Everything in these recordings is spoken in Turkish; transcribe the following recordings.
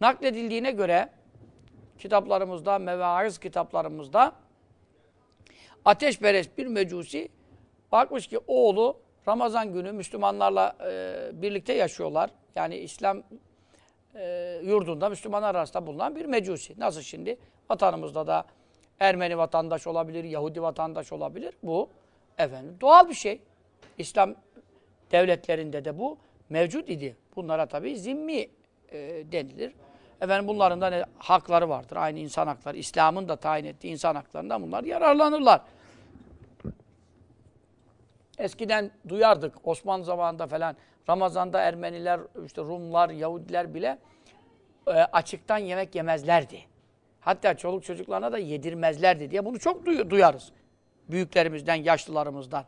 Nakledildiğine göre kitaplarımızda, mevaiz kitaplarımızda ateşperest bir mecusi bakmış ki oğlu Ramazan günü Müslümanlarla e, birlikte yaşıyorlar. Yani İslam e, yurdunda Müslümanlar arasında bulunan bir mecusi. Nasıl şimdi? Vatanımızda da Ermeni vatandaş olabilir, Yahudi vatandaş olabilir. Bu efendim doğal bir şey. İslam devletlerinde de bu mevcut idi. Bunlara tabii zimmi e, denilir. Efendim bunların da ne, hakları vardır. Aynı insan hakları. İslam'ın da tayin ettiği insan haklarından bunlar yararlanırlar. Eskiden duyardık Osmanlı zamanında falan Ramazan'da Ermeniler, işte Rumlar, Yahudiler bile e, açıktan yemek yemezlerdi. Hatta çoluk çocuklarına da yedirmezlerdi diye bunu çok duy- duyarız. Büyüklerimizden, yaşlılarımızdan.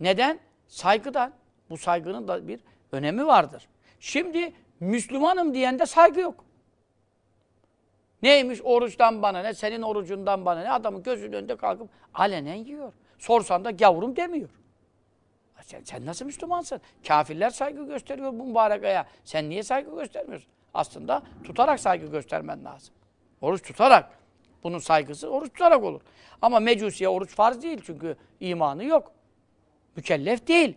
Neden? Saygıdan. Bu saygının da bir önemi vardır. Şimdi Müslümanım diyende saygı yok. Neymiş oruçtan bana ne, senin orucundan bana ne, adamın gözünün önünde kalkıp alenen yiyor. Sorsan da gavurum demiyor. Sen, sen nasıl Müslümansın? Kafirler saygı gösteriyor bu mübarek aya. Sen niye saygı göstermiyorsun? Aslında tutarak saygı göstermen lazım. Oruç tutarak. Bunun saygısı oruç tutarak olur. Ama mecusiye oruç farz değil çünkü imanı yok. Mükellef değil.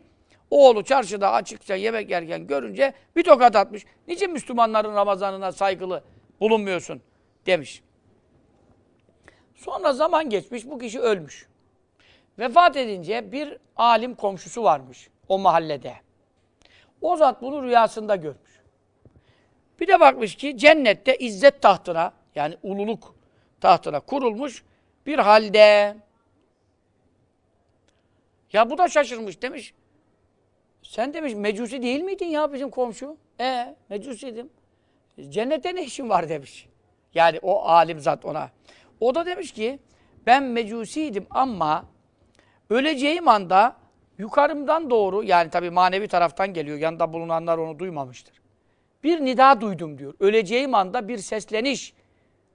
Oğlu çarşıda açıkça yemek yerken görünce bir tokat atmış. Niçin Müslümanların Ramazanına saygılı bulunmuyorsun demiş. Sonra zaman geçmiş bu kişi ölmüş. Vefat edince bir alim komşusu varmış o mahallede. O zat bunu rüyasında görmüş. Bir de bakmış ki cennette izzet tahtına yani ululuk tahtına kurulmuş bir halde. Ya bu da şaşırmış demiş. Sen demiş mecusi değil miydin ya bizim komşu? E mecusiydim. Cennette ne işin var demiş. Yani o alim zat ona. O da demiş ki ben mecusiydim ama öleceğim anda yukarımdan doğru yani tabii manevi taraftan geliyor. Yanında bulunanlar onu duymamıştır. Bir nida duydum diyor. Öleceğim anda bir sesleniş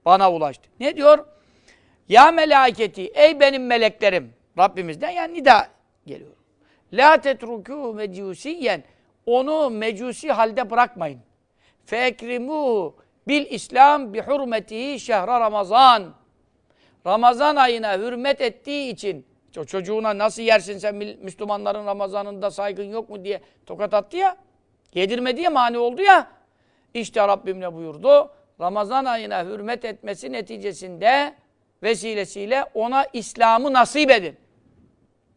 bana ulaştı. Ne diyor? Ya melaketi ey benim meleklerim Rabbimizden yani nida geliyor. La tetruku mecusiyen onu mecusi halde bırakmayın. Fekrimu bil İslam bi hurmetihi şehra Ramazan. Ramazan ayına hürmet ettiği için çocuğuna nasıl yersin sen Müslümanların Ramazanında saygın yok mu diye tokat attı ya. Yedirmedi ya mani oldu ya. İşte Rabbim ne buyurdu? Ramazan ayına hürmet etmesi neticesinde vesilesiyle ona İslam'ı nasip edin.